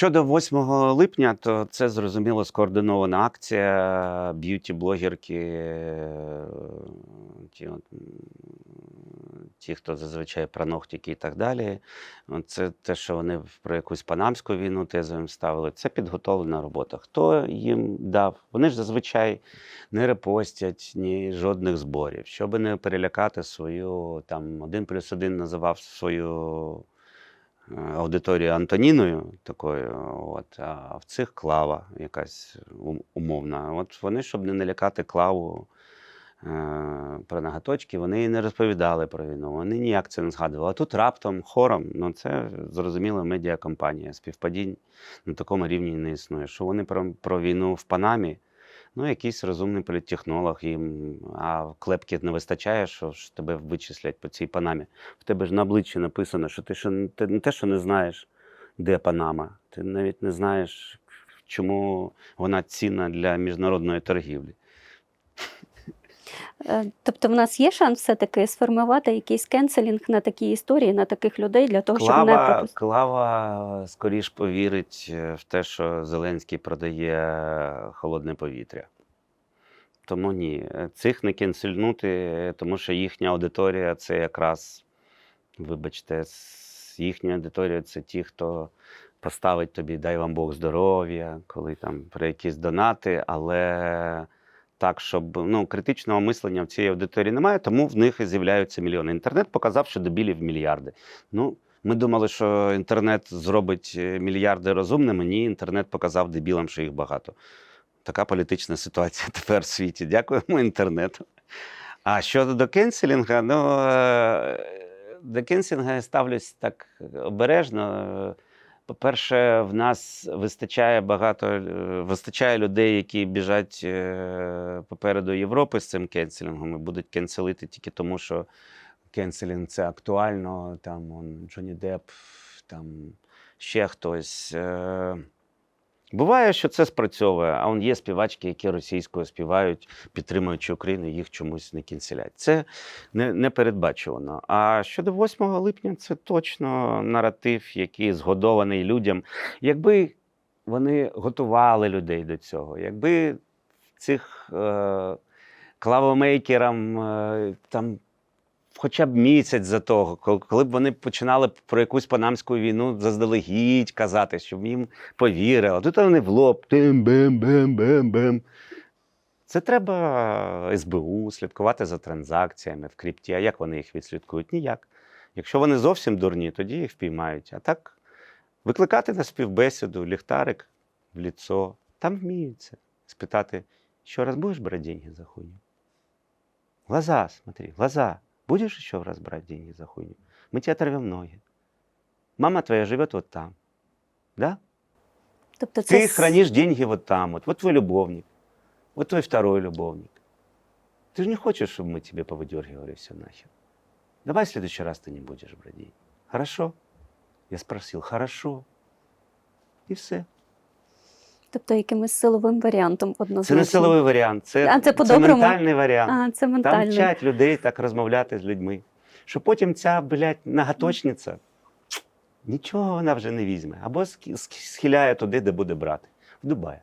Щодо 8 липня, то це зрозуміло скоординована акція б'юті-блогерки, е, ті, от, ті, хто зазвичай про ногтики і так далі. Це те, що вони про якусь панамську війну тезу їм ставили. Це підготовлена робота. Хто їм дав? Вони ж зазвичай не репостять ні жодних зборів, щоб не перелякати свою там один плюс один називав свою е, аудиторію Антоніною такою, от, а в цих клава якась умовна. От вони, щоб не налякати клаву е, про нагаточки, вони не розповідали про війну, вони ніяк це не згадували. А тут раптом хором, ну це зрозуміло медіакомпанія, співпадінь на такому рівні не існує. Що вони про, про війну в Панамі, ну якийсь розумний політтехнолог їм, а клепки не вистачає, що ж тебе вичислять по цій Панамі. В тебе ж на обличчі написано, що ти ще не- те, що не знаєш, де Панама, ти навіть не знаєш, чому вона цінна для міжнародної торгівлі. Е, Тобто, в нас є шанс все-таки сформувати якийсь кенселінг на такі історії, на таких людей для того, щоб не пропустити. Клава скоріш повірить е, в те, що Зеленський продає холодне повітря. Тому ні, цих не кінсельнути, е, тому що їхня аудиторія це якраз, вибачте, їхня аудиторія це ті, хто поставить тобі, дай вам Бог здоров'я, коли там про якісь донати, але так, щоб ну, критичного мислення в цій аудиторії немає, тому в них і з'являються мільйони. Інтернет показав, що дебілів мільярди. Ну, ми думали, що інтернет зробить е, мільярди розумними. Ні, інтернет показав дебілам, що їх багато. Така політична ситуація тепер в світі. Дякуємо інтернету. А щодо до кенселінга, ну е, до кенселінга я ставлюсь так обережно. По-перше, в нас вистачає багато е, вистачає людей, які біжать е, попереду Європи з цим кенселінгом і будуть кенселити тільки тому, що кенселінг це актуально. Там он, Джонні Депп, там ще хтось. Буває, що це спрацьовує, а он є співачки, які російською співають, підтримуючи Україну, їх чомусь не кінцелять. Це не, не передбачувано. А щодо 8 липня, це точно наратив, який згодований людям. Якби вони готували людей до цього, якби цих е, клавомейкерам е, там хоча б місяць за того, коли- б вони починали про якусь панамську війну заздалегідь казати, щоб їм повірили. Тут вони в лоб тим бем бем бем бем Це треба СБУ слідкувати за транзакціями в крипті. А як вони їх відслідкують? Ніяк. Якщо вони зовсім дурні, тоді їх впіймають. А так викликати на співбесіду ліхтарик в ліцо. Там вміються. Спитати, що раз будеш брати деньги за хуйню? Глаза, смотри, глаза. Будешь еще раз брать деньги за хуйню? Мы тебе оторвем ноги. Мама твоя живет вот там. Да? Тобто, це Ты хранишь деньги вот там. Вот, вот твой любовник. Вот твой второй любовник. Ты же не хочешь, чтобы мы тебе повыдергивали все нахер. Давай в следующий раз ты не будешь брать деньги. Хорошо? Я спросил, хорошо. И все. Тобто якимось силовим варіантом Це не силовий варіант, це, А, це це ментальний варіант. А, це Там вчать людей так розмовляти з людьми. Що потім ця, блядь, нагаточниця, нічого вона вже не візьме. Або схиляє туди, де буде брати. В Дубаї.